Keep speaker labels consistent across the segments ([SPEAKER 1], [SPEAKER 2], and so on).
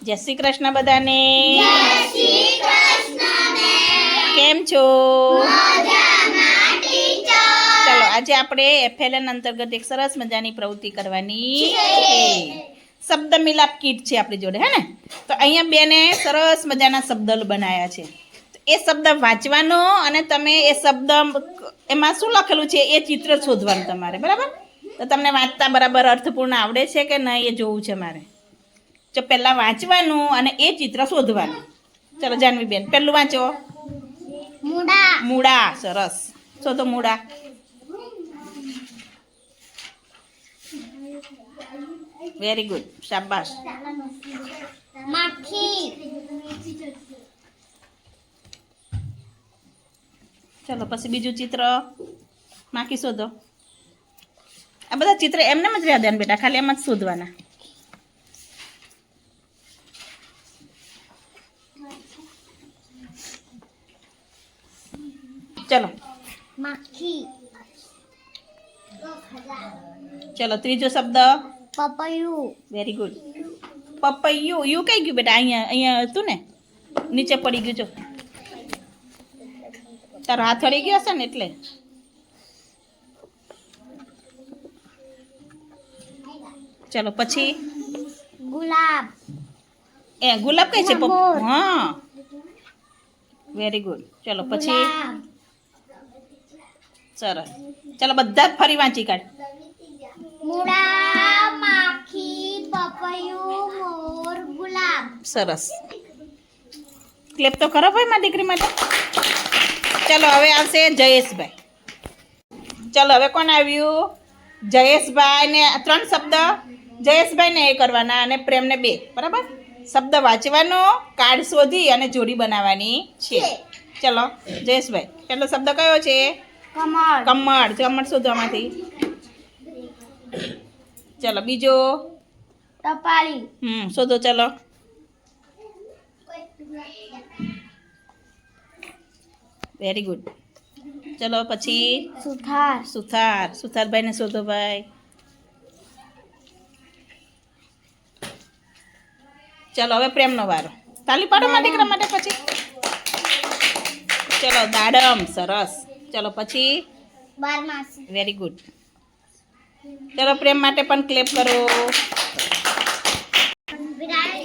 [SPEAKER 1] જય શ્રી કૃષ્ણ બધાને. કેમ છો? ચલો, આજે આપણે એફએલએન અંતર્ગત એક સરસ મજાની પ્રવૃત્તિ કરવાની શબ્દ મિલાપ કીટ છે આપણી જોડે હે ને તો અહીંયા બેને સરસ મજાના શબ્દ બનાવ્યા છે. એ શબ્દ વાંચવાનો અને તમે એ શબ્દ એમાં શું લખેલું છે? એ ચિત્ર શોધવાનું તમારે, બરાબર? તો તમને વાંચતા બરાબર અર્થપૂર્ણ આવડે છે કે નહીં એ જોવું છે મારે. તો પહેલાં વાંચવાનું અને એ ચિત્ર શોધવાનું. ચલો જાનવી બેન પહેલું વાંચો.
[SPEAKER 2] મૂળા.
[SPEAKER 1] મૂળા સરસ. શોધો મૂળા. વેરી ગુડ શાબાશ.
[SPEAKER 2] માખી.
[SPEAKER 1] ચલો પછી બીજું ચિત્ર. માખી શોધો. આ બધા ચિત્ર એમને જ રહ્યા બેટા ખાલી એમ જ શોધવાના. ચલો.
[SPEAKER 2] માખી.
[SPEAKER 1] ચલો ત્રીજો શબ્દ.
[SPEAKER 2] પપૈયું.
[SPEAKER 1] વેરી ગુડ પપૈયું. યુ કઈ ગયું બેટા? અહીંયા અહીંયા હતું ને? નીચે પડી ગયું જો. તારો હાથ અડી ગયો હશે ને એટલે? ચલો પછી?
[SPEAKER 2] ગુલાબ.
[SPEAKER 1] એ ગુલાબ કઈ છે. હા. વેરી ગુડ ચલો પછી? સરસ. ચલો બધા જ ફરી વાંચી કાઢ.
[SPEAKER 2] મુડા માખી પપૈયું મોર ગુલાબ.
[SPEAKER 1] સરસ. ક્લેપ તો કરો ભાઈ મારી દીકરી માટે? ચલો હવે આવશે જયેશભાઈ. ચલો હવે કોણ આવ્યું? જયેશભાઈ ને ત્રણ શબ્દ. જયેશભાઈને એ કરવાના અને પ્રેમને બે. બરાબર? શબ્દ વાંચવાનો કાર્ડ શોધી અને જોડી બનાવવાની છે. ચલો જયેશભાઈ પહેલો શબ્દ કયો છે?
[SPEAKER 2] કમળ.
[SPEAKER 1] કમળ કમળ શોધવામાંથી ચલો બીજો.
[SPEAKER 2] ટપાલી.
[SPEAKER 1] હમ શોધો ચલો. વેરી ગુડ ચલો પછી?
[SPEAKER 2] સુથાર.
[SPEAKER 1] સુથાર. સુથારભાઈને શોધો ભાઈ. ચલો હવે પ્રેમનો વારો. તાલી પાડો માં દીકરા માટે પછી. ચલો દાડમ સરસ. ચલો પછી વેરી ગુડ ચલો પ્રેમ માટે પણ ક્લેપ કરો.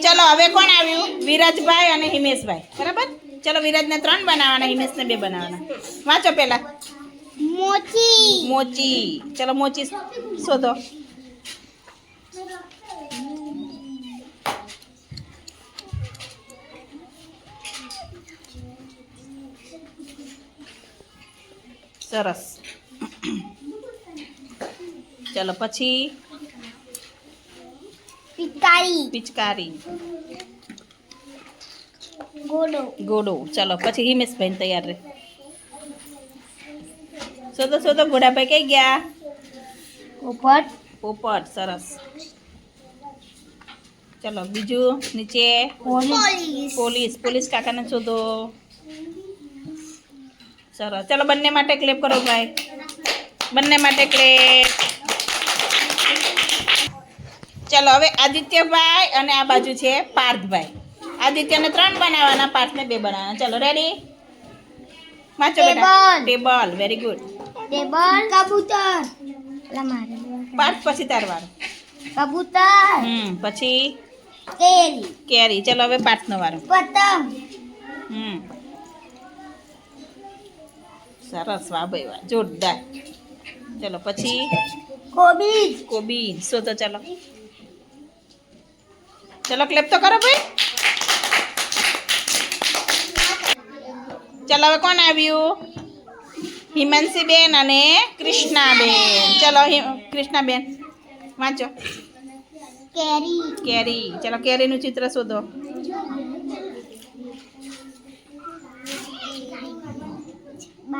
[SPEAKER 1] ચલો હવે કોણ આવ્યું? વિરાજભાઈ અને હિમેશભાઈ. બરાબર? ચલો વિરાજને ત્રણ બનાવવાના હિમેશને બે બનાવવાના. વાંચો પહેલા.
[SPEAKER 2] મોચી.
[SPEAKER 1] મોચી. ચલો મોચી શોધો. સરસ. ચલો પછી?
[SPEAKER 2] પિચકારી.
[SPEAKER 1] પિચકારી.
[SPEAKER 2] ગોડો.
[SPEAKER 1] ગોડો. ચલો પછી હિમેશભાઈ તૈયાર રહે. શોધો શોધો ઘોડાભાઈ કઈ ગયા?
[SPEAKER 2] પોપટ
[SPEAKER 1] પોપટ સરસ. ચલો બીજું નીચે?
[SPEAKER 2] પોલીસ.
[SPEAKER 1] પોલીસ. પોલીસ કાકાને શોધો. સરસ. ચલો બંને માટે ક્લેપ કરો ભાઈ. બંને માટે ક્લેપ ચલો હવે આદિત્યભાઈ અને આ બાજુ છે પાર્થભાઈ. આદિત્યને ત્રણ બનાવવાના પાર્થને બે બનાવવાના. ચલો રેડી વાંચો બેટા. ટેબલ વેરી ગુડ
[SPEAKER 2] ટેબલ કબૂતર.
[SPEAKER 1] પાર્થ પછી તારવાનું.
[SPEAKER 2] કબૂતર.
[SPEAKER 1] હમ પછી?
[SPEAKER 2] કેરી.
[SPEAKER 1] કેરી. ચલો હવે પાર્થનો વારો.
[SPEAKER 2] પતંગ.
[SPEAKER 1] હમ. સરસ વાહ ભાઈ વાહ જોરદાર. ચલો પછી?
[SPEAKER 2] કોબીજ.
[SPEAKER 1] કોબીજ. શોધો ચલો? ચલો ક્લેપ તો કરો ભાઈ. ચલો હવે કોણ આવ્યું? હિમાંશીબેન અને કૃષ્ણાબેન. ચલો હિ- કૃષ્ણાબેન વાંચો.
[SPEAKER 2] કેરી.
[SPEAKER 1] કેરી. ચલો કેરીનું ચિત્ર શોધો.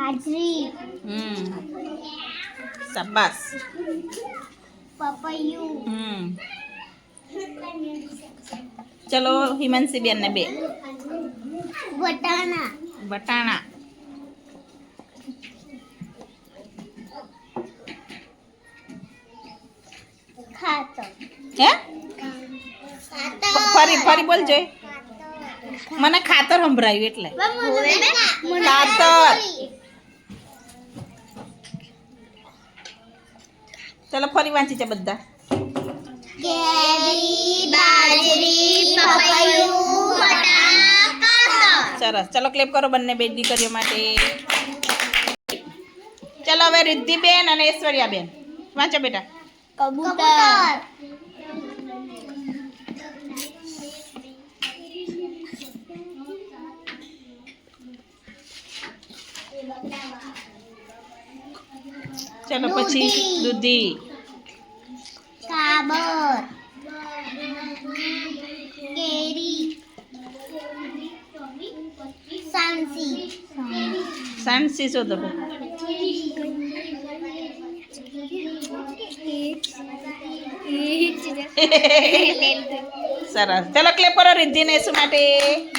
[SPEAKER 2] બાજરી
[SPEAKER 1] હમ. શાબાશ.
[SPEAKER 2] પપૈયું.
[SPEAKER 1] હમ. ચલો હિમાંશી બેન ને બે.
[SPEAKER 2] વટાણા.
[SPEAKER 1] વટાણા.
[SPEAKER 2] ખાતર.
[SPEAKER 1] હે? ફરી ફરી બોલજો. મને ખાતર સંભળાયું એટલે. ખાતર. ચલો ફરી વાંચી છે બધા. સરસ. ચલો ક્લેપ કરો બંને બે દીકરીઓ માટે. ચલો હવે રિદ્ધિબેન અને ઐશ્વર્યાબેન. વાંચો બેટા.
[SPEAKER 2] કબૂતર.
[SPEAKER 1] ચલો પછી
[SPEAKER 2] દૂધી.
[SPEAKER 1] દૂધી
[SPEAKER 2] કાબર. કેરી. સાંસી.
[SPEAKER 1] સાંસી શોધો સરસ. ચલો ક્લેપરો રિદ્ધિને શું માટે.